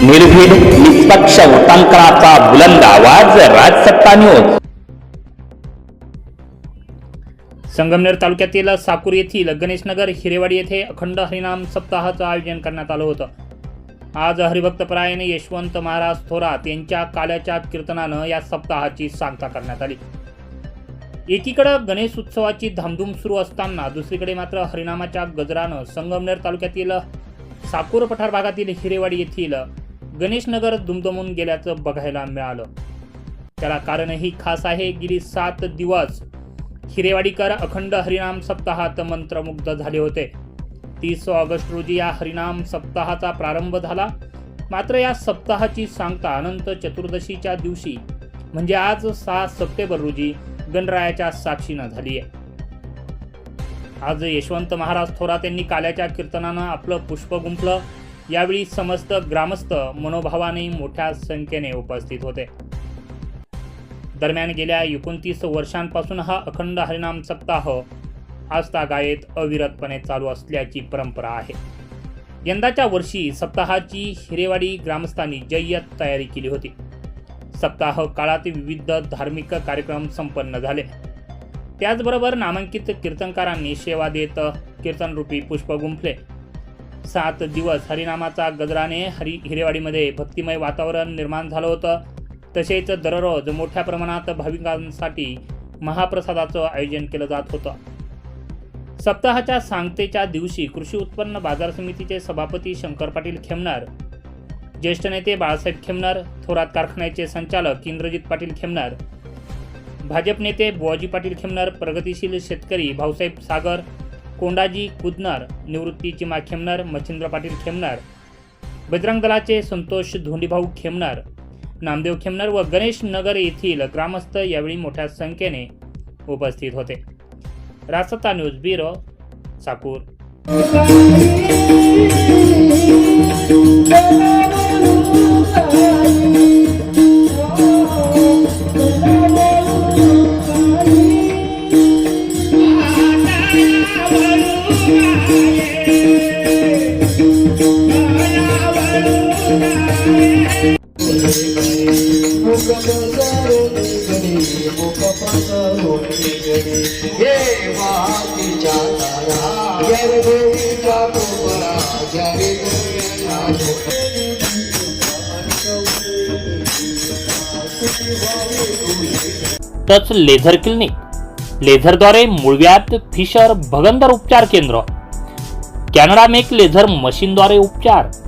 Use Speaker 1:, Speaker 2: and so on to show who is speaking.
Speaker 1: निर्भीड निष्पक्ष उटांकनाचा बुलंद आवाज राजसत्ता न्यूज
Speaker 2: संगमनेर तालुक्यातील साकूर येथील गणेशनगर हिरेवाडी येथे अखंड हरिनाम सप्ताहाचं आयोजन करण्यात आलं होतं. आज हरिभक्तपरायण यशवंत महाराज थोरात यांच्या काल्याच्या कीर्तनानं या सप्ताहाची सांगता करण्यात आली. एकीकडं गणेश उत्सवाची धामधूम सुरू असताना दुसरीकडे मात्र हरिनामाच्या गजरानं संगमनेर तालुक्यातील साकूर पठार भागातील हिरेवाडी येथील गणेशनगर दुमदमून गेल्याचं बघायला मिळालं. त्याला कारणही खास आहे गेली सात दिवस हिरेवाडीकर अखंड हरिनाम सप्ताहात मंत्रमुग्ध झाले होते. तीस ऑगस्ट रोजी या हरिनाम सप्ताहाचा प्रारंभ झाला. मात्र या सप्ताहाची सांगता अनंत चतुर्दशीच्या दिवशी म्हणजे आज सहा सप्टेंबर रोजी गणरायाच्या साक्षीनं झाली आहे. आज यशवंत महाराज थोरात यांनी काल्याच्या कीर्तनानं आपलं पुष्प गुंफलं यावेळी समस्त ग्रामस्थ मनोभावाने मोठ्या संख्येने उपस्थित होते. दरम्यान गेल्या एकोणतीस वर्षांपासून हा अखंड हरिनाम सप्ताह आजतागायत अविरतपणे चालू असल्याची परंपरा आहे. यंदाच्या वर्षी सप्ताहाची हिरेवाडी ग्रामस्थांनी जय्यत तयारी केली होती. सप्ताह काळात विविध धार्मिक कार्यक्रम संपन्न झाले. त्याचबरोबर नामांकित कीर्तनकारांनी सेवा देत कीर्तनरूपी पुष्प गुंफले. सात दिवस हरिनामाचा गजराने हरि हिरेवाडीमध्ये भक्तिमय वातावरण निर्माण झालं होतं. तसेच दररोज मोठ्या प्रमाणात भाविकांसाठी महाप्रसादाचं आयोजन केलं जात होतं. सप्ताहाच्या सांगतेच्या दिवशी कृषी उत्पन्न बाजार समितीचे सभापती शंकर पाटील खेमनार ज्येष्ठ नेते बाळासाहेब खेमणार थोरात कारखान्याचे संचालक इंद्रजित पाटील खेमनार भाजप नेते बुवाजी पाटील खेमणार प्रगतिशील शेतकरी भाऊसाहेब सागर कोंडाजी कुदनार निवृत्ती चिमा खेमनर मच्छिंद्र पाटील खेमनर बजरंग दलाचे संतोष धोंडीभाऊ खेमनर नामदेव खेमनार व गणेश नगर येथील ग्रामस्थ यावेळी मोठ्या संख्येने उपस्थित होते. रासता न्यूज ब्युरो साकूर.
Speaker 1: तच लेझर क्लिनिक. लेझरद्वारे मुळव्यात फिशर भगंदर उपचार केंद्र. कॅनडा मेक लेझर मशीनद्वारे उपचार.